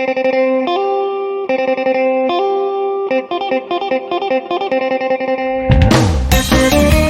Thank you.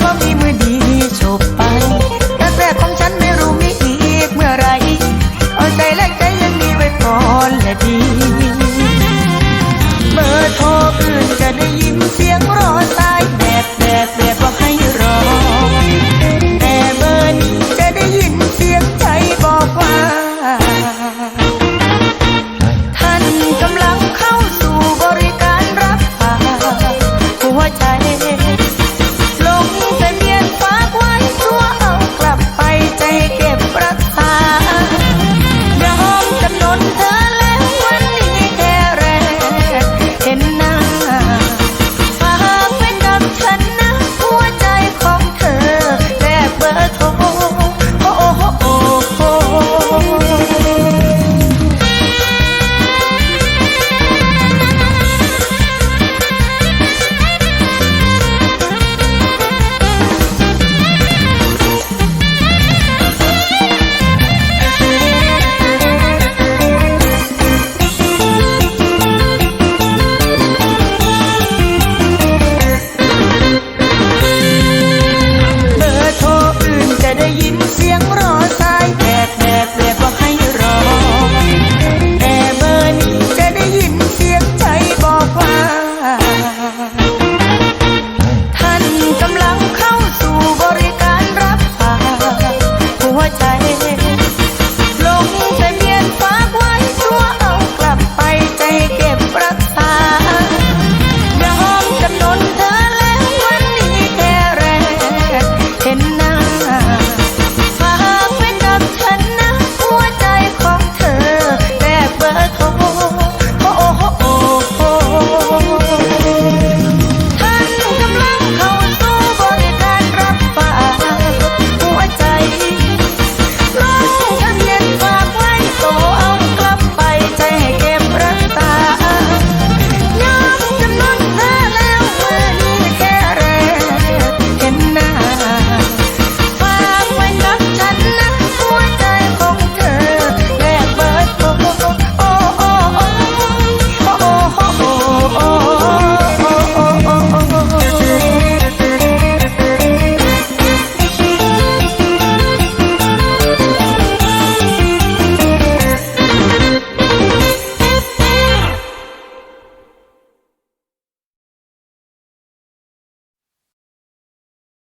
เพาะมีมือดีจบไปรักแรงฉันไม่รู้มีอีกเมื่อไรอาใจแลกใจยังมีไว้ก่อและดี